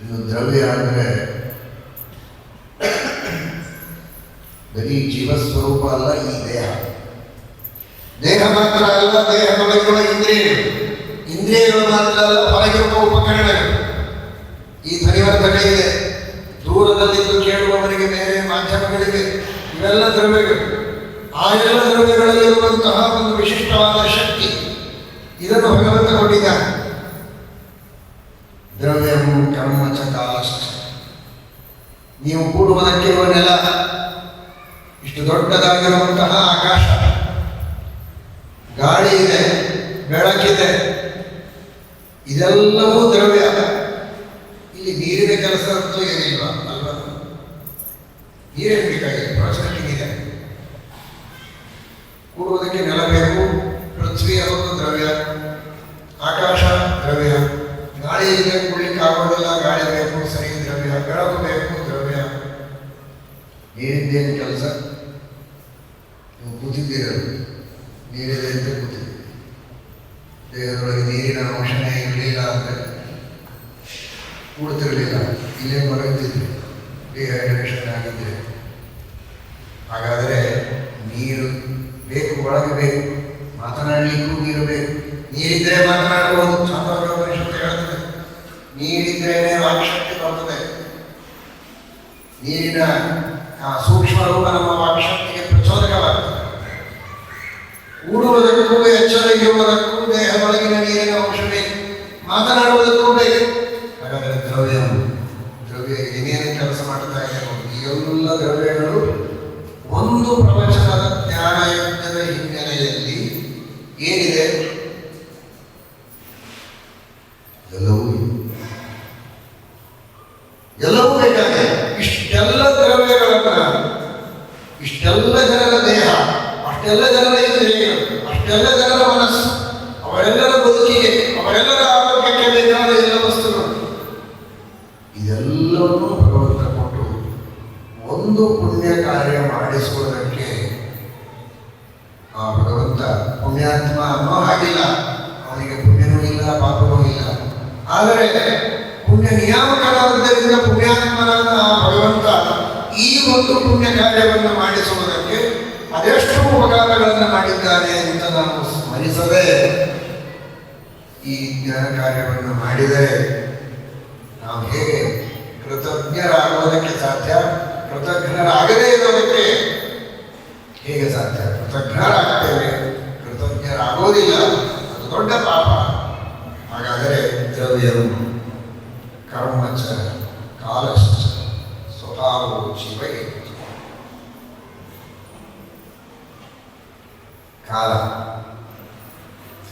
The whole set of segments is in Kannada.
ಇನ್ನು ದ್ರವ್ಯ ಅಂದರೆ ಬರೀ ಜೀವಸ್ವರೂಪ ಅಲ್ಲ, ಈ ದೇಹ. ದೇಹ ಮಾತ್ರ ಅಲ್ಲ, ದೇಹ ನೋಡಿಕೊಳ್ಳ ಇಂದ್ರಿಯ. ಇಂದ್ರಿಯಗಳು ಮಾತ್ರ ಅಲ್ಲ ಹೊರಗಿರುವ ಉಪಕರಣಗಳು. ಈ ಧ್ವನಿವರ್ಧನೆ ಇದೆ. ದೂರದಲ್ಲಿದ್ದು ಕೇಳುವವರಿಗೆ ಬೇರೆ ಮಾಧ್ಯಮಗಳಿವೆ ಇವೆಲ್ಲ ದ್ರವ್ಯಗಳು. ಆ ಎಲ್ಲ ದ್ರವ್ಯಗಳಲ್ಲಿರುವಂತಹ ಒಂದು ವಿಶಿಷ್ಟವಾದ ಶಕ್ತಿ ಇದನ್ನು ಭಗವಂತ ಕೊಟ್ಟಿದ್ದಾನೆ. ದ್ರವ್ಯಂ ಕರ್ಮ ಚ ಕಾಲಶ್ಚ ನೀವು ಕೂಡುವುದಕ್ಕಿರುವ ನೆಲ ಇಷ್ಟು ದೊಡ್ಡದಾಗಿರುವಂತಹ ಆಕಾಶ. ಗಾಳಿ ಇದೆ, ಬೆಳಕಿದೆ. ಇದೆಲ್ಲವೂ ದ್ರವ್ಯ. ಇಲ್ಲಿ ನೀರಿನ ಕೆಲಸ ಅಂತೂ ಏನಿಲ್ಲ ಅಲ್ವಾ ನೀರೇನು ಬೇಕಾಗಿದೆ ಪ್ರವಚನಕ್ಕೆ ಇದೆ ಕೂಡುವುದಕ್ಕೆ ನೆಲ ಬೇಕು ಪೃಥ್ವಿ ಅದೊಂದು ದ್ರವ್ಯ ಆಕಾಶ ದ್ರವ್ಯ ಗಾಳಿ ಇದೆ ಕುಳಿಕ್ಕೆ ಆಗೋದಿಲ್ಲ ಗಾಳಿ ಬೇಕು ಸರಿ ದ್ರವ್ಯ ಬೆಳಕು ಬೇಕು ದ್ರವ್ಯ ನೀರಿಂದೇನು ಕೆಲಸ ನೀವು ಕೂತಿದ್ದೀರಲ್ಲ ನೀರಿದೆ ಅಂತ ಕೂತಿದ್ದೀರಿ ದೇಹದೊಳಗೆ ನೀರಿನ ಅಂಶನೇ ಇರಲಿಲ್ಲ ಅಂದರೆ ಕೂಡ್ತಿರಲಿಲ್ಲ. ಇಲ್ಲೇ ಮರಗಿದ್ರಿ ಡಿಹೈಡ್ರೇಷನ್ ಆಗಿದ್ದೆ. ಹಾಗಾದರೆ ನೀರು ಬೇಕು, ಒಳಗೆ ಬೇಕು, ಮಾತನಾಡಲಿಕ್ಕೂ ನೀರು ಬೇಕು. ನೀರಿದ್ರೆ ಮಾತನಾಡಬಹುದು. ಚಾಂದ್ರೋಗ್ಯ ಪರಿಷತ್ತು ಹೇಳ್ತದೆ ನೀರಿದ್ರೇನೆ ವಾಕ್ಶಕ್ತಿ ಬರ್ತದೆ. ನೀರಿನ ಸೂಕ್ಷ್ಮ ರೂಪ ನಮ್ಮ ವಾಕ್ಶಕ್ತಿಗೆ ಪ್ರಚೋದಕವಾಗ್ತದೆ. ಕೂಡುವುದಕ್ಕೂ ಎಚ್ಚರ ಇರುವುದಕ್ಕೂ ದೇಹದೊಳಗಿನ ನೀರಿನ ಅಂಶ ಬೇಕು ಮಾತನಾಡುವುದಕ್ಕೂ ಬೇಕು ಹಾಗಾದರೆ ದ್ರವ್ಯ ದ್ರವ್ಯ ಏನೇನು ಕೆಲಸ ಮಾಡ್ತಾ ಇದೆ ನೋಡಿ. ಈ ಎಲ್ಲ ದ್ರವ್ಯಗಳು ಒಂದು ಪ್ರವಚನದ ಜ್ಞಾನ ಯಜ್ಞದ ಹಿನ್ನೆಲೆಯಲ್ಲಿ ಏನಿದೆ ಎಲ್ಲವೂ ಇದೆ. ಎಲ್ಲವೂ ಬೇಕಾಗಿದೆ ಇಷ್ಟೆಲ್ಲ ದ್ರವ್ಯಗಳನ್ನ ಇಷ್ಟೆಲ್ಲ ಜನರ ದೇಹ ಅಷ್ಟೆಲ್ಲ ಜನರ ಇಂದ್ರಿಯಗಳು ಅಷ್ಟೆಲ್ಲ ಜನರ ಮನಸ್ಸು ಅವರೆಲ್ಲರ ಬದುಕಿಗೆ ಅವರೆಲ್ಲರ ಆರೋಗ್ಯಕ್ಕೆ ಬೇಕಾದ ಎಲ್ಲ ವಸ್ತುಗಳು ಇದೆಲ್ಲವನ್ನೂ ಭಗವಂತ ಕೊಟ್ಟು ಒಂದು ಪುಣ್ಯ ಕಾರ್ಯ ಮಾಡಿಸುವುದಕ್ಕೆ ಆ ಭಗವಂತ ಪುಣ್ಯಾತ್ಮ ಅನ್ನೋ ಹಾಗಿಲ್ಲ. ಅವನಿಗೆ ಪುಣ್ಯನೂ ಇಲ್ಲ ಪಾಪವೂ ಇಲ್ಲ. ಆದರೆ ಪುಣ್ಯ ನಿಯಾಮಕನಾದ್ದರಿಂದ ಪುಣ್ಯಾತ್ಮನಾದ ಆ ಭಗವಂತ ಈ ಒಂದು ಪುಣ್ಯ ಕಾರ್ಯವನ್ನು ಮಾಡಿಸುವುದಕ್ಕೆ ಅದೆಷ್ಟು ಉಪಕಾರಗಳನ್ನು ಮಾಡಿದ್ದಾನೆ ಅಂತ ನಾನು ಸ್ಮರಿಸದೆ ಈ ಜ್ಞಾನ ಕಾರ್ಯವನ್ನು ಮಾಡಿದರೆ ನಾವು ಹೇಗೆ ಕೃತಜ್ಞರಾಗುವುದಕ್ಕೆ ಸಾಧ್ಯ? ಕೃತಜ್ಞರಾಗದೇ ಇರೋದಕ್ಕೆ ಹೇಗೆ ಸಾಧ್ಯ? ಕೃತಜ್ಞರಾಗ್ತೇವೆ ಕೃತಜ್ಞರಾಗೋದಿಲ್ಲ, ಅದು ದೊಡ್ಡ ಪಾಪ. ಹಾಗಾದರೆ ದ್ರವ್ಯರು ಕರ್ಮಚ ಕಾಲಶ್ಚ ಸ್ವಭಾವವು ಜೀವ ಕಾಲ.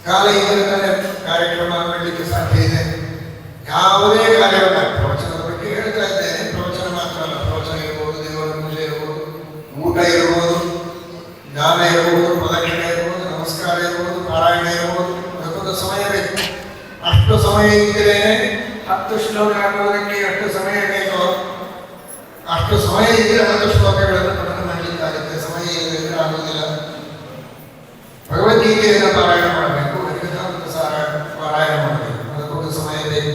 ಕಾಲ ಇದ್ದರೆ ಕಾರ್ಯಕ್ರಮ ಮಾಡಲಿಕ್ಕೆ ಸಾಧ್ಯ ಇದೆ. ಯಾವುದೇ ಕಾರ್ಯವನ್ನ ಪ್ರವಚನದ ಬಗ್ಗೆ ಹೇಳ್ತಾ ಇದ್ದೇನೆ ಪ್ರವಚನ ಮಾತ್ರ ಅಲ್ಲ ಪ್ರವಚನ ಇರ್ಬೋದು ದೇವರ ಪೂಜೆ ಇರ್ಬೋದು ಊಟ ಇರ್ಬೋದು ಜ್ಞಾನ ಇರ್ಬೋದು, ಪ್ರದಕ್ಷಿಣೆ ಇರ್ಬೋದು, ನಮಸ್ಕಾರ ಇರ್ಬೋದು, ಪಾರಾಯಣ ಇರ್ಬೋದು, ಅದಕ್ಕೊಂದು ಸಮಯ ಬೇಕು. ಅಷ್ಟು ಸಮಯ ಇದ್ದರೆ ಹತ್ತು ಶ್ಲೋಕ ಆಗುವುದಕ್ಕೆ ಎಷ್ಟು ಸಮಯ ಬೇಕೋ? ಅಷ್ಟು ಸಮಯ ಇದ್ದರೆ ಹತ್ತು ಶ್ಲೋಕಗಳನ್ನು ಪಠನ ಮಾಡಲಿಕ್ಕಾಗುತ್ತೆ ಸಮಯ ಇಲ್ಲದಿದ್ದರೆ ಆಗುವುದಿಲ್ಲ ಭಗವದ್ಗೀತೆಯನ್ನು ಪಾರಾಯಣ ಮಾಡಬೇಕು ವೇದಾಂತ ಸಾರ ಪಾರಾಯಣ ಮಾಡಬೇಕು ಅದಕ್ಕೊಂದು ಸಮಯ ಬೇಕು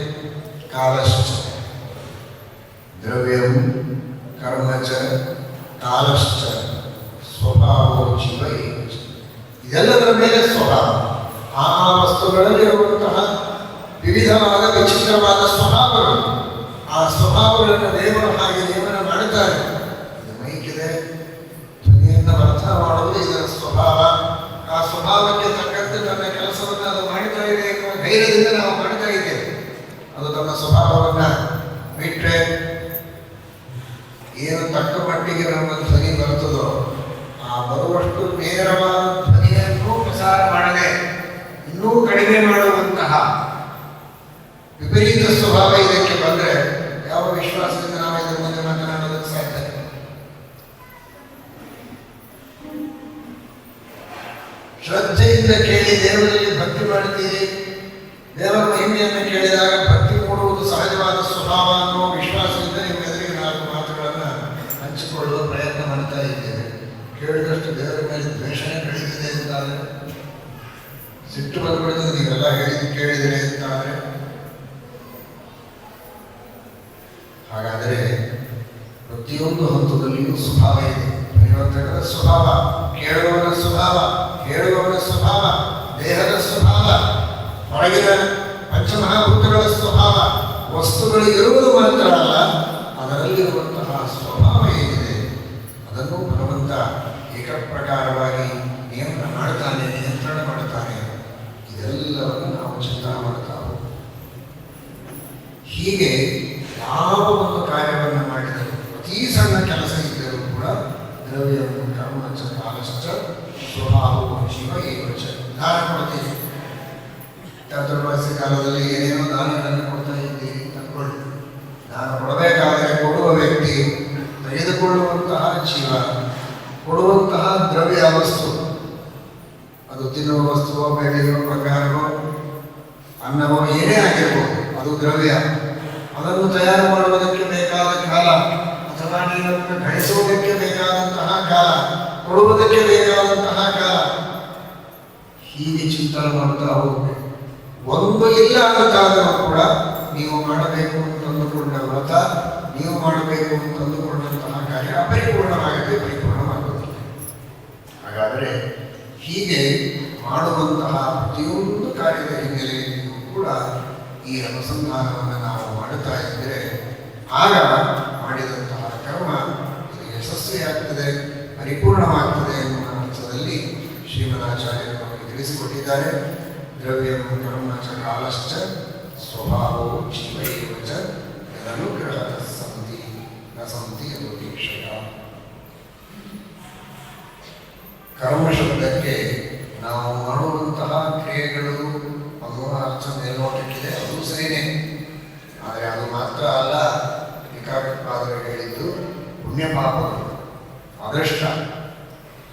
ಕಾಲಶ್ಚ ದ್ರವ್ಯಂ ಕರ್ಮಚ ಕಾಲಶ್ಚ ಸ್ವಭಾವೋ ಜೀವ ಏವ ಚ. ಇದೆಲ್ಲದರ ಮೇಲೆ ಸ್ವಭಾವ ಆ ಆ ವಸ್ತುಗಳಲ್ಲಿರುವಂತಹ ವಿವಿಧವಾದ ವಿಚಿತ್ರವಾದ ಸ್ವಭಾವಗಳು, ಆ ಸ್ವಭಾವಗಳನ್ನು ದೇವರು ಹಾಗೆ ನೇಮನ ಮಾಡುತ್ತಾರೆ. ಮೈಕಿದೆ. ಧ್ವನಿಯನ್ನು ಅರ್ಥ ಮಾಡುವುದು ಇದರ ಸ್ವಭಾವ. ಆ ಸ್ವಭಾವಕ್ಕೆ ತಕ್ಕಂತೆ ತನ್ನ ಕೆಲಸವನ್ನು ಅದು ಮಾಡುತ್ತಾ ಇದೆ ಎನ್ನುವ ಧೈರ್ಯದಿಂದ ನಾವು ಮಾಡ್ತಾ ಇದ್ದೇವೆ ಅದು ತನ್ನ ಸ್ವಭಾವವನ್ನು ಬಿಟ್ಟರೆ ಏನು ತಕ್ಕ ಮಟ್ಟಿಗೆ ನಮ್ಮ ಧ್ವನಿ ಬರುತ್ತದೋ ಆ ಬರುವಷ್ಟು ನೇರವಾದ ಧ್ವನಿಯನ್ನು ಪ್ರಸಾರ ಮಾಡದೆ ಇನ್ನೂ ಕಡಿಮೆ ಮಾಡುವಂತಹ ವಿಪರೀತ ಸ್ವಭಾವ ಇದಕ್ಕೆ ಬಂದರೆ ಯಾವ ವಿಶ್ವಾಸದಿಂದ ನಾವು ಇದರ ಮುಂದೆ ಮಾತನಾಡೋದಕ್ಕೆ ಸಾಧ್ಯ ಶ್ರದ್ಧೆಯಿಂದ ಕೇಳಿ ದೇವರಲ್ಲಿ ಭಕ್ತಿ ಮಾಡುತ್ತೀರಿ. ದೇವರ ಮಹಿಮೆಯನ್ನು ಕೇಳಿದಾಗ ಭಕ್ತಿ ಕೊಡುವುದು ಸಹಜವಾದ ಸ್ವಭಾವ ಅನ್ನೋ ವಿಶ್ವಾಸದಿಂದ ನಿಮ್ಮೆದುರಿಗೆ ನಾಲ್ಕು ಮಾತುಗಳನ್ನು ಹಂಚಿಕೊಳ್ಳುವ ಪ್ರಯತ್ನ ಮಾಡ್ತಾ ಇದ್ದೇನೆ. ಕೇಳಿದಷ್ಟು ದೇವರ ಮೇಲೆ ದ್ವೇಷನೇ ಬೆಳೀತಿದೆ ಅಂತಾದರೆ ಸಿಟ್ಟು ಬಂದ್ಬಿಡ್ತದೆ ನೀವೆಲ್ಲ ಹೇಳಿದ್ದು ಕೇಳಿದರೆ ಅಂತಾದರೆ ಹಾಗಾದರೆ ಪ್ರತಿಯೊಂದು ಹಂತದಲ್ಲಿಯೂ ಸ್ವಭಾವ ಇದೆ. ಪರಿವರ್ತಕರ ಸ್ವಭಾವ ಕೇಳುವವನ ಸ್ವಭಾವ ಹೇಳುವವನ ಸ್ವಭಾವ, ದೇಹದ ಸ್ವಭಾವ ಹೊರಗಿನ ಪಂಚಮಹಾಭೂತಗಳ ಸ್ವಭಾವ, ವಸ್ತುಗಳು ಇರುವುದು ಮಾತ್ರ ಅಲ್ಲ ಅದರಲ್ಲಿರುವಂತಹ ಸ್ವಭಾವ ಏನಿದೆ ಅದನ್ನು ಭಗವಂತ ಏಕಪ್ರಕಾರವಾಗಿ ನಿಯಂತ್ರಣ ಮಾಡ್ತಾನೆ ನಿಯಂತ್ರಣ ಮಾಡ್ತಾನೆ ಇದೆಲ್ಲವನ್ನು ನಾವು ಚಿಂತನೆ ಮಾಡ್ತಾ. ಹೀಗೆ ಯಾವ ಒಂದು ಕಾರ್ಯವನ್ನು ಮಾಡಿದರೂ ಅತೀ ಸಣ್ಣ ಕೆಲಸ ಇದ್ದರೂ ಕೂಡ ದ್ರವ್ಯ ಕರ್ಮ ಚ ಕಾಲಶ್ಚ ಸ್ವಭಾವವು ಶಿವ ಏವ ಚ ದಾನ ಕೊಡ್ತೀವಿ. ಚಾತುರ್ಮಾಸ್ಯ ಕಾಲದಲ್ಲಿ ಏನೇನೋ ದಾನಗಳನ್ನು ಕೊಡ್ತಾ ಇದ್ದೀರಿ ಅಂದ್ಕೊಳ್ಳಿ. ದಾನ ಕೊಡಬೇಕಾದರೆ ಕೊಡುವ ವ್ಯಕ್ತಿ ತೆಗೆದುಕೊಳ್ಳುವಂತಹ ಜೀವ, ಕೊಡುವಂತಹ ದ್ರವ್ಯ ವಸ್ತು, ಅದು ತಿನ್ನುವ ವಸ್ತುವೋ, ಬೆಳೆಯೋ, ಬಂಗಾರವೋ, ಅನ್ನವೋ ಏನೇ ಆಗಿರ್ಬೋದು, ಅದು ದ್ರವ್ಯ. ಅದನ್ನು ತಯಾರು ಮಾಡುವುದಕ್ಕೆ ಬೇಕಾದ ಕಾಲ. ಅಥವಾ ನೀರನ್ನು ಗಳಿಸುವುದಕ್ಕೆ ಬೇಕಾದಂತಹ ಕಾಲ, ಕೊಡುವುದಕ್ಕೆ ಬೇಕಾದಂತಹ ಕಾಲ. ಹೀಗೆ ಚಿಂತನೆ ಮಾಡ್ತಾ ಹೋಗಬೇಕು ಒಂದು ಇಲ್ಲ ಅಂತಾದರೂ ಕೂಡ ನೀವು ಮಾಡಬೇಕು ಅಂತಂದುಕೊಂಡ ವ್ರತ, ನೀವು ಮಾಡಬೇಕು ಅಂತಂದುಕೊಂಡಂತಹ ಕಾರ್ಯ ಅಪರಿಪೂರ್ಣವಾಗದೆ ಪರಿಪೂರ್ಣವಾಗುವುದಿಲ್ಲ. ಹಾಗಾದರೆ ಹೀಗೆ ಮಾಡುವಂತಹ ಪ್ರತಿಯೊಂದು ಕಾರ್ಯದ ಹಿನ್ನೆಲೆಯಲ್ಲಿಯೂ ಕೂಡ ಈ ಅನುಸಂಧಾನವನ್ನು ನಾವು ಮಾಡುತ್ತಾ ಇದ್ದರೆ ಆಗ ಯಶಸ್ವಿಯಾಗ್ತದೆ ಪರಿಪೂರ್ಣವಾಗ್ತದೆ ಎನ್ನುವ ಅರ್ಥದಲ್ಲಿ ಶ್ರೀಮದಾಚಾರ್ಯರು ನಮಗೆ ತಿಳಿಸಿಕೊಟ್ಟಿದ್ದಾರೆ. ದ್ರವ್ಯ ಬ್ರಹ್ಮಚ ಕಾಲಶ್ಚ ಸ್ವಭಾವವು ಜೀವೈವ ಚ ಅನುಗ್ರಹ ಸಂತಿ, ನ ಸಂತಿ ಎಂದು ದೀಕ್ಷೆಯ ಕರ್ಮ ಶಬ್ದಕ್ಕೆ ನಾವು ಮಾಡುವಂತಹ ಕ್ರಿಯೆಗಳು ಅನ್ನುವ ಅರ್ಥ ಮೇಲ್ನೋಟಕ್ಕಿದೆ, ಅದು ಸರಿನೇ. ಆದರೆ ಅದು ಮಾತ್ರ ಅಲ್ಲ ಏಕಾಗ್ರಪಾದರು ಹೇಳಿದ್ದು ಪುಣ್ಯ ಪಾಪಗಳು ಅದೃಷ್ಟ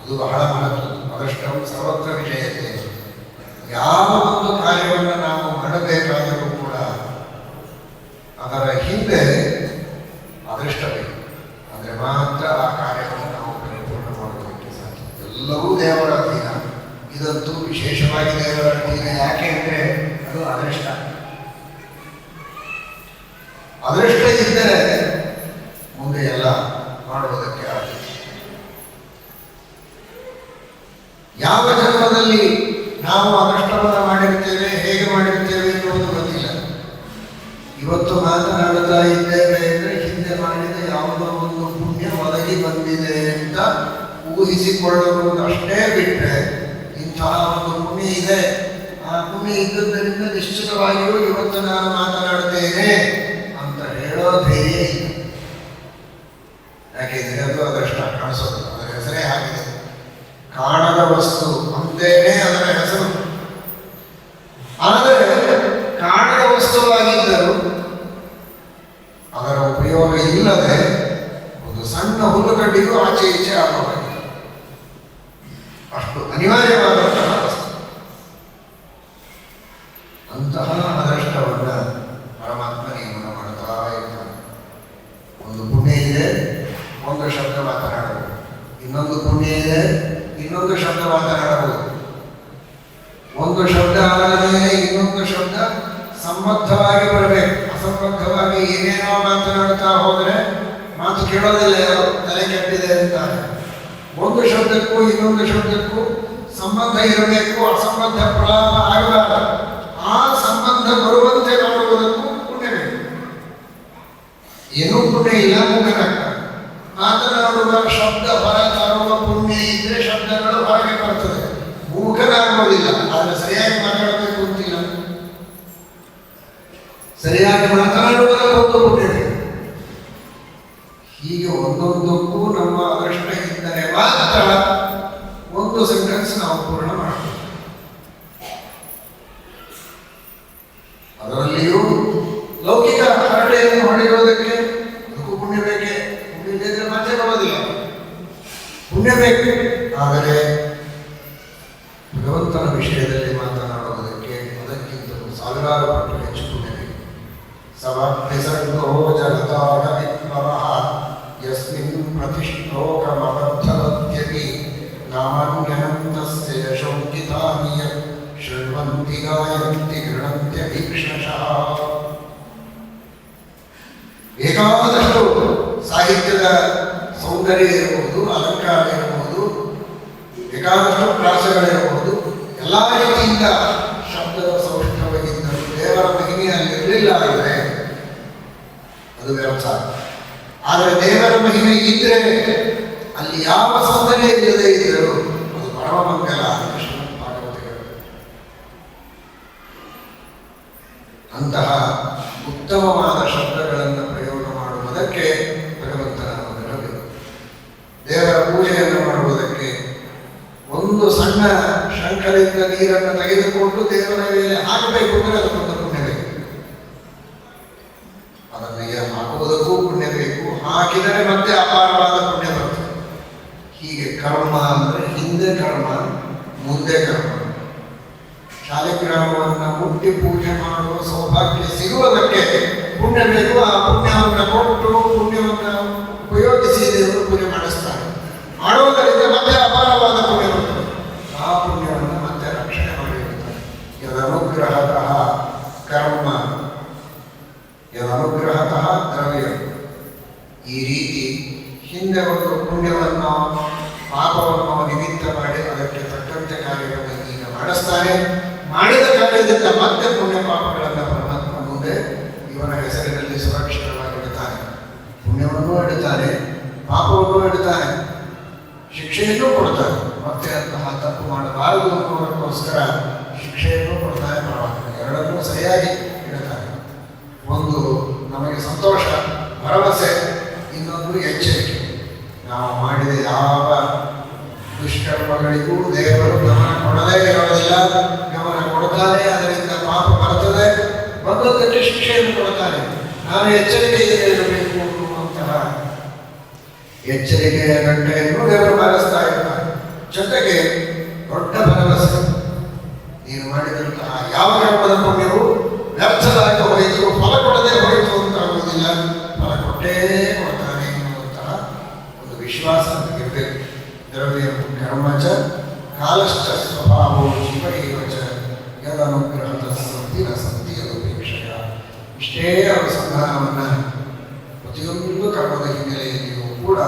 ಅದು ಬಹಳ ಮಹತ್ವ. ಅದೃಷ್ಟವು ಸರ್ವತ್ರ ವಿಜಯತೆ ಯಾವ ಒಂದು ಕಾರ್ಯವನ್ನು ನಾವು ಮಾಡಬೇಕಾದರೂ ಕೂಡ ಅದರ ಹಿಂದೆ ಅದೃಷ್ಟ ಬೇಕು. ಅಂದರೆ ಮಾತ್ರ ಆ ಕಾರ್ಯವನ್ನು ನಾವು ಪರಿಪೂರ್ಣ ಮಾಡುವುದಕ್ಕೆ ಸಾಧ್ಯ. ಎಲ್ಲವೂ ದೇವರ ಅಧೀನ. ಇದಂತೂ ವಿಶೇಷವಾಗಿ ದೇವರ ಅಧೀನ. ಯಾಕೆ ಅಂದರೆ ಅದು ಅದೃಷ್ಟ ಇದ್ದರೆ ಮುಂದೆ ಎಲ್ಲ ಮಾಡುವುದಕ್ಕೆ ಆಗುತ್ತೆ ಯಾವ ಜನ್ಮದಲ್ಲಿ ನಾವು ಅದೃಷ್ಟವನ್ನು ಮಾಡಿರ್ತೇವೆ ಹೇಗೆ ಮಾಡಿರ್ತೇವೆ ಎನ್ನುವುದು ಗೊತ್ತಿಲ್ಲ ಇವತ್ತು ಮಾತನಾಡುತ್ತಾ ಇದ್ದೇವೆ ಅಂದರೆ ಹಿಂದೆ ಮಾಡಿದ ಯಾವುದೋ ಒಂದು ಪುಣ್ಯ ಒದಗಿ ಬಂದಿದೆ ಅಂತ ಊಹಿಸಿಕೊಳ್ಳುವುದಷ್ಟೇ ಬಿಟ್ಟರೆ ಇಂತಹ ಒಂದು ಭೂಮಿ ಇದೆ. ಆ ಭೂಮಿ ಇದ್ದುದರಿಂದ ನಿಶ್ಚಿತವಾಗಿಯೂ ಇವತ್ತು ನಾನು ಮಾತನಾಡುತ್ತೇನೆ ಅಂತ ಹೇಳೋ ಧೈರ್ಯ ಇಲ್ಲ. ಯಾಕೆಂದರೆ ಅದು ಅದೃಷ್ಟ ಕಾಣಿಸೋದು ಅದರ ಹೆಸರೇ ಆಗಿದೆ ಕಾಣದ ವಸ್ತು ಅಂತೇನೆ ಅದರ ಹೆಸರು. ಆದರೆ ಕಾಣದ ವಸ್ತುವಾಗಿದ್ದರೂ ಅದರ ಉಪಯೋಗ ಇಲ್ಲದೆ ಒಂದು ಸಣ್ಣ ಹುಲ್ಲುಗಡ್ಡಿಗೂ ಆಚೆ ಈಚೆ ಆಗೋದಾಗಿದೆ ಅಷ್ಟು ಅನಿವಾರ್ಯವಾದಂತಹ ವಸ್ತು ಅಂತಹ ಅದೃಷ್ಟವನ್ನು ಪರಮಾತ್ಮ ನಿಯಮನ ಮಾಡ್ತಾ ಇರ್ತಾನೆ. ಒಂದು ಪುಣ್ಯ ಇದೆ, ಒಂದು ಶಬ್ದ ಮಾತನಾಡಬಹುದು. ಇನ್ನೊಂದು ಪುಣ್ಯ ಇದೆ, ಇನ್ನೊಂದು ಶಬ್ದ ಮಾತನಾಡಬಹುದು. ಒಂದು ಶಬ್ದ ಆದ ಮೇಲೆ ಇನ್ನೊಂದು ಶಬ್ದ ಸಂಬದ್ಧವಾಗಿ ಬರಬೇಕು. ಅಸಂಬದ್ಧವಾಗಿ ಏನೇನೋ ಮಾತನಾಡ್ತಾ ಹೋದರೆ ಮಾತು ಕೇಳೋದಿಲ್ಲ ಯಾರು, ತಲೆ ಕೆಟ್ಟಿದೆ ಅಂತಾರೆ. ಒಂದು ಶಬ್ದಕ್ಕೂ ಇನ್ನೊಂದು ಶಬ್ದಕ್ಕೂ ಸಂಬಂಧ ಇರಬೇಕು, ಅಸಂಬದ್ಧ ಪ್ರಲಾಪ ಆಗಬಾರದು. ಆ ಸಂಬಂಧ ಬರುವಂತೆ ಬೇಕು. ಏನೂ ಪುಣ್ಯ ಇಲ್ಲ ಮೂಗನಾಗ್ತಾರೆ ಮಾತನಾಡುವ ಶಬ್ದ ಹೊರ ತರುವ ಪುಣ್ಯ ಇದ್ರೆ ಶಬ್ದಗಳು ಹೊರಗೆ ಬರ್ತದೆ. ಮೂಕನಾಗುವುದಿಲ್ಲ ಆದರೆ ಸರಿಯಾಗಿ ಮಾತಾಡಬೇಕು ಅಂತಿಲ್ಲ. ಸರಿಯಾಗಿ ಮಾತನಾಡುವುದಕ್ಕೊಂದು ಪುಣ್ಯ ಬೇಕು. ಹೀಗೆ ಒಂದೊಂದಕ್ಕೂ ನಮ್ಮ ಅದೃಷ್ಟ ಇದ್ದರೆ ಮಾತ್ರ ಒಂದು ಸೆಂಟೆನ್ಸ್ ನಾವು ಪೂರ್ಣ ಮಾಡಬೇಕು ಮಾತೇ ಬರೋದಿಲ್ಲ ಪುಣ್ಯ ಬೇಕು ಆದರೆ ಭಗವಂತನ ವಿಷಯದಲ್ಲಿ ಮಾತನಾಡುವುದಕ್ಕೆ ಅದಕ್ಕಿಂತಲೂ ಸಾವಿರಾರು ಪಟ್ಟು ಹೆಚ್ಚು ಪುಣ್ಯ ಬೇಕು ಸವರ್ತಿಸಂಗೋ ಜಗತಾಗ ವಿಪ್ಲವಃ ಯಸ್ಮಿನ್ ಪ್ರತಿಷ್ಠೋಕಮಬದ್ಧವದ್ಯಪಿ ನಾಮಾನ್ಯನಂತಸ್ಯ ಯಶೋಂಕಿತಾನಿ ಯತ್ ಶೃಣ್ವಂತಿ ಗಾಯಂತಿ ಗೃಣಂತ್ಯಭೀಕ್ಷಣಶಃ ಬೇಕಾದಷ್ಟು ಸಾಹಿತ್ಯದ ಸೌಂದರ್ಯ ಇರಬಹುದು, ಅಲಂಕಾರ ಇರಬಹುದು ಬೇಕಾದಷ್ಟು ಪ್ರಾಸಗಳಿರಬಹುದು ಎಲ್ಲ ರೀತಿಯಿಂದ ಶಬ್ದದ ಸೌಷ್ಠವಾಗಿದ್ದರೂ ದೇವರ ಮಹಿಮೆಯಲ್ಲಿ ಇರಲಿಲ್ಲ ಅಂದರೆ ಅದು ವ್ಯರ್ಥ. ಆದರೆ ದೇವರ ಮಹಿಮೆ ಇದ್ರೆ ಅಲ್ಲಿ ಯಾವ ಸೌಂದರ್ಯ ಇಲ್ಲದೆ ಇದ್ದರೂ ಅದು ಪರಮಮಂಗಲ ಅಂತಹ ಉತ್ತಮವಾದ ಶಬ್ದಗಳನ್ನು ಪ್ರಯೋಗ ಮಾಡುವುದಕ್ಕೆ ಭಗವಂತನ ಅನುಗ್ರಹವಿದೆ ದೇವರ ಪೂಜೆಯನ್ನು ಮಾಡುವುದಕ್ಕೆ ಸಣ್ಣ ಶಂಕರಿಂದ ನೀರನ್ನು ತೆಗೆದುಕೊಂಡು ದೇವರ ಮೇಲೆ ಹಾಕಬೇಕು ಅಂದರೆ ಪುಣ್ಯ ಬೇಕು. ಅದನ್ನು ಹಾಕುವುದಕ್ಕೂ ಪುಣ್ಯ ಬೇಕು. ಹಾಕಿದರೆ ಮತ್ತೆ ಅಪಾರವಾದ ಪುಣ್ಯ ಬರುತ್ತೆ. ಹೀಗೆ ಕರ್ಮ ಅಂದರೆ ಹಿಂದೆ ಕರ್ಮ, ಮುಂದೆ ಕರ್ಮ. ಶಾಲಿಗ್ರಾಮವನ್ನು ಮುಟ್ಟಿ ಪೂಜೆ ಮಾಡುವ ಸೌಭಾಗ್ಯ ಸಿಗುವುದಕ್ಕೆ ಪುಣ್ಯ ಬೇಕು. ಆ ಪುಣ್ಯವನ್ನು ಕೊಟ್ಟು ಪುಣ್ಯವನ್ನು ಉಪಯೋಗಿಸಿ ದೇವರು ಪೂಜೆ ಮಾಡಿಸ್ತಾರೆ. ಮಾಡುವುದರಿಂದ ಮತ್ತೆ ಅಪಾರವಾದ ಪುಣ್ಯ ಬರ್ತದೆ ಆ ಪುಣ್ಯವನ್ನು ಮತ್ತೆ ರಕ್ಷಣೆ ಮಾಡಿರುತ್ತಾರೆ ಯದನುಗ್ರಹತಃ ಕರ್ಮ ಯದನುಗ್ರಹತಃ ದ್ರವ್ಯ ಈ ರೀತಿ ಹಿಂದೆ ಒಂದು ಪುಣ್ಯವನ್ನು, ಪಾಪವನ್ನು ನಿಮಿತ್ತ ಮಾಡಿ ಅದಕ್ಕೆ ತಕ್ಕಂತೆ ಕಾರ್ಯವನ್ನು ಈಗ ಮಾಡಿಸ್ತಾರೆ ಮಾಡಿದ ಕಾರ್ಯದಿಂದ ಮತ್ತೆ ಪುಣ್ಯ ಪಾಪಗಳನ್ನು ಪರಮಾತ್ಮ ಮುಂದೆ ಇವನ ಹೆಸರಿನಲ್ಲಿ ಸುರಕ್ಷಿತವಾಗಿಡುತ್ತಾರೆ ಪುಣ್ಯವನ್ನು ಇಡುತ್ತಾರೆ ಪಾಪವನ್ನು ಇಡುತ್ತಾರೆ ಶಿಕ್ಷೆಯನ್ನು ಕೊಡ್ತಾರೆ ಮತ್ತೆ ಅಂತಹ ತಪ್ಪು ಮಾಡಬಾರದು ಅನ್ನೋದಕ್ಕೋಸ್ಕರ ಶಿಕ್ಷೆಯನ್ನು ಕೊಡ್ತಾರೆ ಪರಮಾತ್ಮ. ಎರಡನ್ನೂ ಸರಿಯಾಗಿ ಇಡುತ್ತಾರೆ ಒಂದು ನಮಗೆ ಸಂತೋಷ, ಭರವಸೆ, ಇನ್ನೊಂದು ಎಚ್ಚರಿಕೆ. ನಾವು ಮಾಡಿದ ಯಾವ ದುಷ್ಕರ್ಮಗಳಿಗೂ ದೇವರು ಗಮನ ಕೊಡದೇ ಇರೋದಿಲ್ಲ. ಗಮನ ಕೊಡ್ತಾನೆ, ಅದರಿಂದ ಪಾಪ ಬರ್ತದೆ. ಬಂದದ್ದಕ್ಕೆ ಶಿಕ್ಷೆಯನ್ನು ಕೊಡುತ್ತಾನೆ ನಾನು ಎಚ್ಚರಿಕೆ ಇರಬೇಕು ಅನ್ನುವಂತಹ ಎಚ್ಚರಿಕೆಯ ಗಂಟೆಯನ್ನು ದೇವರು ಬಾರಿಸ್ತಾ ಇರ್ತಾರೆ ಜೊತೆಗೆ ದೊಡ್ಡ ಭರವಸೆ. ನೀನು ಮಾಡಿದಂತಹ ಯಾವ ಕರ್ಮದ ಪುಣ್ಯವು ವ್ಯರ್ಥವಾಗಿ ಹೋಯಿತು ಫಲ ಕೊಡದೆ ಹೋಯಿತು ಅಂತ ಆಗುವುದಿಲ್ಲ ಫಲ ಕೊಟ್ಟೇ ಕೊಡ್ತಾನೆ ಎನ್ನುವಂತಹ ಒಂದು ವಿಶ್ವಾಸ ನಮಗಿರಬೇಕು ದ್ರವ್ಯ ಕರ್ಮ ಚ ಕಾಲಶ್ಚ ಸ್ವಭಾವೋ ಜೀವ ಇವ ಚ ಯದನುಗ್ರಹದ ಸಂತಿ ನ ಸಂತಿ ಯದುಪೇಕ್ಷೆಯ. ಇಷ್ಟೇ ಅನುಸಂಧಾನವನ್ನು ಪ್ರತಿಯೊಂದು ಕರ್ಮದ ಹಿನ್ನೆಲೆಯಲ್ಲಿಯೂ ಕೂಡ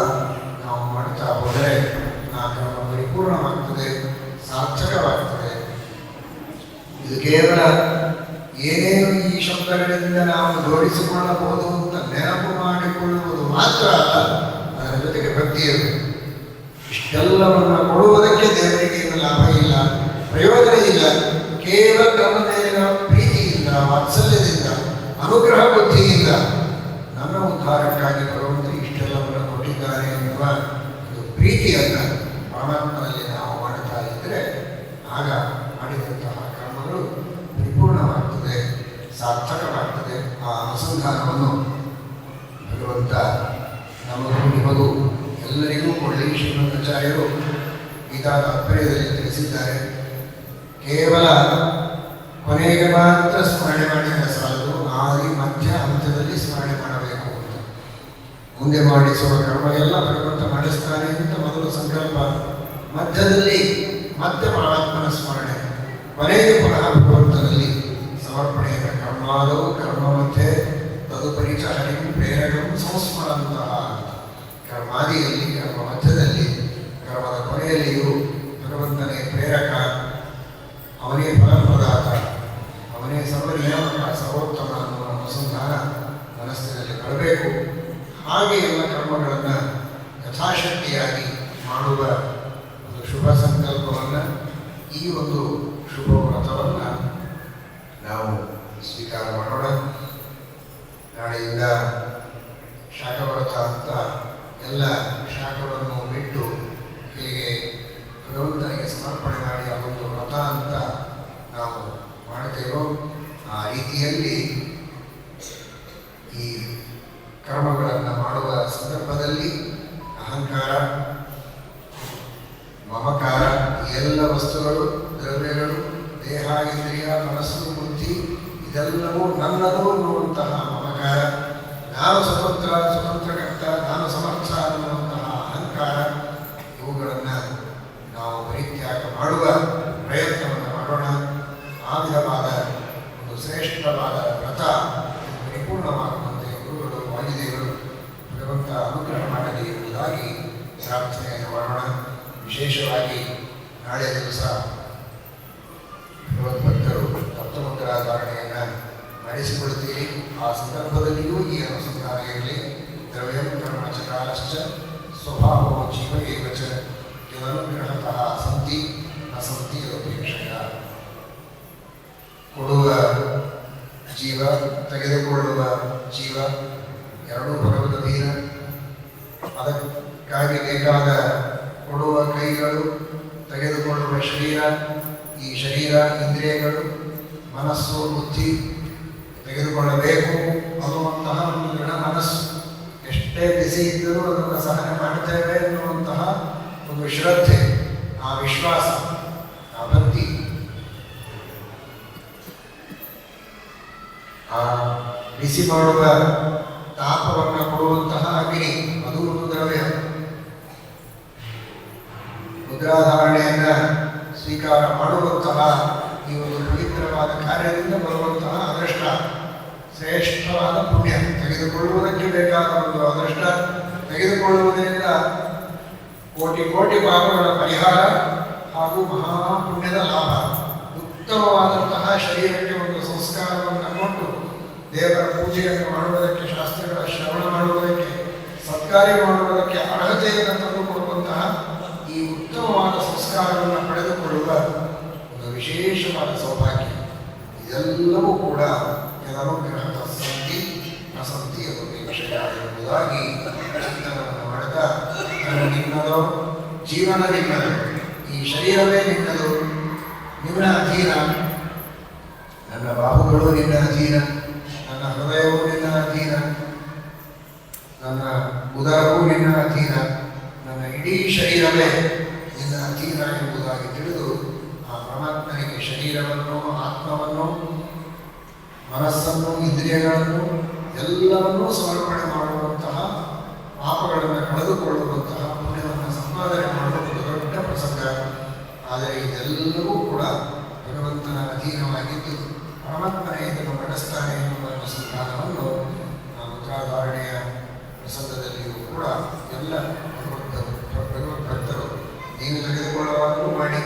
ನಾವು ಮಾಡ್ತಾ ಹೋದರೆ ಆ ಕರ್ಮ ಪರಿಪೂರ್ಣವಾಗ್ತದೆ, ಸಾರ್ಥಕವಾಗ್ತದೆ. ಇದು ಕೇವಲ ಏನೇನು ಈ ಶಬ್ದಗಳಿಂದ ನಾವು ಜೋಡಿಸಿಕೊಳ್ಳಬಹುದು ಅಂತ ನೆನಪು ಮಾಡಿಕೊಳ್ಳುವುದು ಮಾತ್ರ ಅದರ ಜೊತೆಗೆ ಭಕ್ತಿ ಇರಬೇಕು ಇಷ್ಟೆಲ್ಲವನ್ನು ಕೊಡುವುದಕ್ಕೆ ದೇವರಿಗೆ ಲಾಭ ಇಲ್ಲ, ಪ್ರಯೋಜನ ಇಲ್ಲ. ಕೇವಲ ನಮ್ಮ ಪ್ರೀತಿಯಿಂದ, ವಾತ್ಸಲ್ಯದಿಂದ, ಅನುಗ್ರಹ ಬುದ್ಧಿಯಿಂದ ನನ್ನ ಉದ್ಧಾರಕ್ಕಾಗಿ ಭಗವಂತರು ಇಷ್ಟೆಲ್ಲವನ್ನು ಕೊಟ್ಟಿದ್ದಾರೆ ಎನ್ನುವ ಒಂದು ಪ್ರೀತಿಯನ್ನು ಪರಮಾತ್ಮನಲ್ಲಿ ನಾವು ಮಾಡ್ತಾ ಇದ್ದರೆ ಆಗ ಮಾಡಿದಂತಹ ಕರ್ಮಗಳು ಪರಿಪೂರ್ಣವಾಗ್ತದೆ, ಸಾರ್ಥಕವಾಗ್ತದೆ. ಆ ಅನುಸಂಧಾನವನ್ನು ಭಗವಂತ ನಮಗೂ ನಿಮಗೂ ಎಲ್ಲರಿಗೂ ಕೊಡಲಿ ಶ್ರೀಮಂತಾಚಾರ್ಯರು ಗೀತಾ ತಾತ್ಪರ್ಯದಲ್ಲಿ ತಿಳಿಸಿದ್ದಾರೆ. ಕೇವಲ ಕೊನೆಗೆ ಮಾತ್ರ ಸ್ಮರಣೆ ಮಾಡಿದರೆ ಸಾಲದು. ಆದಿ ಮಧ್ಯ ಹಂತದಲ್ಲಿ ಸ್ಮರಣೆ ಮಾಡಬೇಕು ಅಂತ. ಮುಂದೆ ಮಾಡಿಸುವ ಕರ್ಮ ಎಲ್ಲ ಭಗವಂತ ಮಾಡಿಸ್ತಾನೆ ಅಂತ ಮೊದಲು ಸಂಕಲ್ಪ. ಮಧ್ಯದಲ್ಲಿ ಮತ್ತೆ ಪರಮಾತ್ಮನ ಸ್ಮರಣೆ. ಕೊನೆಗೆ ಪುನಃ ಭಗವಂತನಲ್ಲಿ ಸಮರ್ಪಣೆಯ ಕರ್ಮಾದವು ಕರ್ಮ ಮಧ್ಯೆ, ತದುಪರಿ ಚ ಹರಿಂ ಪ್ರೇರಕಂ ಸಂಸ್ಮರಂತಹ ಕರ್ಮಾದಿಯಲ್ಲಿ ಕರ್ಮ ಮಧ್ಯದಲ್ಲಿ, ಕರ್ಮದ ಕೊನೆಯಲ್ಲಿಯೂ ಭಗವಂತನೇ ಪ್ರೇರಕ, ಅವನೇ ಫಲಪ್ರದಾತ, ಅವನೇ ಸರ್ವನಿಯಾಮಕ, ಸರ್ವೋತ್ತಮ ಅನ್ನುವ ಅನುಸಂಧಾನ ಮನಸ್ಸಿನಲ್ಲಿ ಬರಬೇಕು. ಹಾಗೆ ಎಲ್ಲ ಕರ್ಮಗಳನ್ನು ಯಥಾಶಕ್ತಿಯಾಗಿ ಮಾಡುವ ಒಂದು ಶುಭ ಸಂಕಲ್ಪವನ್ನು ಈ ಒಂದು ಶುಭ ವ್ರತವನ್ನು ನಾವು ಸ್ವೀಕಾರ ಮಾಡೋಣ. ನಾಳೆಯಿಂದ ಶಾಖವ್ರತ ಅಂತ ಎಲ್ಲ ಶಾಖಗಳನ್ನು ಬಿಟ್ಟು ಹೀಗೆ ಭಗವಂತನಿಗೆ ಸಮರ್ಪಣೆ ಮಾಡಿ ಒಂದು ವ್ರತ ಅಂತ ನಾವು ಮಾಡ್ತೇವೋ ಆ ರೀತಿಯಲ್ಲಿ ಈ ಕರ್ಮಗಳನ್ನು ಮಾಡುವ ಸಂದರ್ಭದಲ್ಲಿ ಅಹಂಕಾರ, ಮಮಕಾರ, ಎಲ್ಲ ವಸ್ತುಗಳು, ದ್ರವ್ಯಗಳು, ದೇಹ, ಇಂದ್ರಿಯ, ಮನಸ್ಸು, ಬುದ್ಧಿ, ಇದೆಲ್ಲವೂ ನನ್ನದು ಅನ್ನುವಂತಹ ಮಮಕಾರ. ನಾನು ಸ್ವತಂತ್ರ ಸ್ವತಂತ್ರಕರ್ತ ನಾನು ಸಮರ್ಥ ಅನ್ನುವಂತಹ ಅಹಂಕಾರ, ಇವುಗಳನ್ನು ನಾವು ಪರಿತ್ಯಾಗ ಮಾಡುವ ಪ್ರಯತ್ನವನ್ನು ಮಾಡೋಣ. ಆ ವಿಧವಾದ ಒಂದು ಶ್ರೇಷ್ಠವಾದ ವ್ರತ ಪರಿಪೂರ್ಣವಾಗುವಂತೆ ಗುರುಗಳು, ವಾಯುದೇವರು ಭಗವಂತ ಅನುಗ್ರಹ ಮಾಡಲಿ ಎಂಬುದಾಗಿ ಪ್ರಾರ್ಥನೆಯನ್ನು ಮಾಡೋಣ. ವಿಶೇಷವಾಗಿ ನಾಳೆ ದಿವಸ ಭಗವದ್ಭಕ್ತರು ಧಾರಣೆಯನ್ನು ನಡೆಸಿಕೊಡುತ್ತೀರಿ. ಆ ಸಂದರ್ಭದಲ್ಲಿಯೂ ಈ ಅನುಸಂಧಾನ ಇರಲಿ. ದ್ರವ್ಯಂ ಕರ್ಮ ಚ ಕಾಲಶ್ಚ ಸ್ವಭಾವೋ ಜೀವ ಏವ ಚ ಇದನುಗ್ರಹತಃ ಸಂತಿ ಅಸಂತಿ ಅಪೇಕ್ಷೆಯ. ಕೊಡುವ ಜೀವ, ತೆಗೆದುಕೊಳ್ಳುವ ಜೀವ ಎರಡೂ ಭಗವದ್ಧೀನ ಅದಕ್ಕಾಗಿ ಬೇಕಾದ ಕೊಡುವ ಕೈಗಳು, ತೆಗೆದುಕೊಳ್ಳುವ ಶರೀರ, ಈ ಶರೀರ ಇಂದ್ರಿಯಗಳು, ಮನಸ್ಸು, ಬುದ್ಧಿ ತೆಗೆದುಕೊಳ್ಳಬೇಕು. ಅನ್ನುವಂತಹ ಒಂದು ದೃಢ ಮನಸ್ಸು. ಎಷ್ಟೇ ಬಿಸಿ ಇದ್ದರೂ ಅದನ್ನು ಸಹನೆ ಮಾಡುತ್ತೇವೆ ಎನ್ನುವಂತಹ ಒಂದು ಶ್ರದ್ಧೆ, ಆ ವಿಶ್ವಾಸ, ಆ ಭಕ್ತಿ. ಆ ಬಿಸಿ ಮಾಡುವ ತಾಪವನ್ನು ಕೊಡುವಂತಹ ಅಗ್ನಿ, ಅದು ಒಂದು ದ್ರವ್ಯ. ಮುದ್ರಾಧಾರಣೆಯನ್ನ ಸ್ವೀಕಾರ ಮಾಡುವಂತಹ ಈ ಒಂದು ಪವಿತ್ರವಾದ ಕಾರ್ಯದಿಂದ ಬರುವಂತಹ ಅದೃಷ್ಟ. ಶ್ರೇಷ್ಠವಾದ ಪುಣ್ಯ ತೆಗೆದುಕೊಳ್ಳುವುದಕ್ಕೆ ಬೇಕಾದ ಒಂದು ಅದೃಷ್ಟ ತೆಗೆದುಕೊಳ್ಳುವುದರಿಂದ ಕೋಟಿ ಕೋಟಿ ಪಾಪಗಳ ಪರಿಹಾರ ಹಾಗೂ ಮಹಾಪುಣ್ಯದ ಲಾಭ. ಉತ್ತಮವಾದಂತಹ ಶರೀರಕ್ಕೆ ಒಂದು ಸಂಸ್ಕಾರವನ್ನು ಕೊಟ್ಟು ದೇವರ ಪೂಜೆಯನ್ನು ಮಾಡುವುದಕ್ಕೆ, ಶಾಸ್ತ್ರಗಳ ಶ್ರವಣ ಮಾಡುವುದಕ್ಕೆ, ಸತ್ಕಾರ್ಯ ಮಾಡುವುದಕ್ಕೆ ಅರ್ಹತೆಯನ್ನು ತಂದುಕೊಡುವಂತಹ ಈ ಉತ್ತಮವಾದ ಸಂಸ್ಕಾರವನ್ನು ಪಡೆದುಕೊಳ್ಳುವ ಒಂದು ವಿಶೇಷವಾದ ಸೌಭಾಗ್ಯ. ಇದೆಲ್ಲವೂ ಕೂಡ ಯದನುಗ್ರಹದ ಸಂತಿ ಅಸಂತಿ ಅದು ವಿಷಯ ಎಂಬುದಾಗಿ ಚಿಂತನವನ್ನು ಮಾಡ್ತಾ ನಾನು ನಿನ್ನದು ಜೀವನ ನಿನ್ನದು ಈ ಶರೀರವೇ ನಿನ್ನದು ನಿನ್ನ ಅಧೀನ. ನನ್ನ ಬಾಹುಗಳು ನಿನ್ನ ಅಧೀನ. ನನ್ನ ಹೃದಯವೂ ನಿನ್ನ ಅಧೀನ. ನನ್ನ ಉದರವು ನಿನ್ನ ಅಧೀನ. ನನ್ನ ಇಡೀ ಶರೀರವೇ ನಿನ್ನ ಅಧೀನ ಎಂಬುದಾಗಿ ತಿಳಿದು ಆ ಪರಮಾತ್ಮನಿಗೆ ಶರೀರವನ್ನು ಆತ್ಮವನ್ನು ಮನಸ್ಸನ್ನು, ಇಂದ್ರಿಯಗಳನ್ನು ಎಲ್ಲವನ್ನೂ ಸಮರ್ಪಣೆ ಮಾಡುವಂತಹ ಪಾಪಗಳನ್ನು ಕಳೆದುಕೊಳ್ಳುವಂತಹ ಪುಣ್ಯವನ್ನು ಸಂಪಾದನೆ ಮಾಡುವಂಥ ದೊಡ್ಡ ಪ್ರಸಂಗ. ಆದರೆ ಇದೆಲ್ಲವೂ ಕೂಡ ಭಗವಂತನ ಅಧೀನವಾಗಿದ್ದು ಪರಮಾತ್ಮನೇ ಇದನ್ನು ನಡೆಸ್ತಾನೆ ಎನ್ನುವ ಅನುಸಂಧಾನವನ್ನು ಮುದ್ರಾಧಾರಣೆಯ ಪ್ರಸಂಗದಲ್ಲಿಯೂ ಕೂಡ ಎಲ್ಲ ಭಗವಂತರು ನೀವು ತೆಗೆದುಕೊಳ್ಳುವಾಗಲೂ ಮಾಡಿ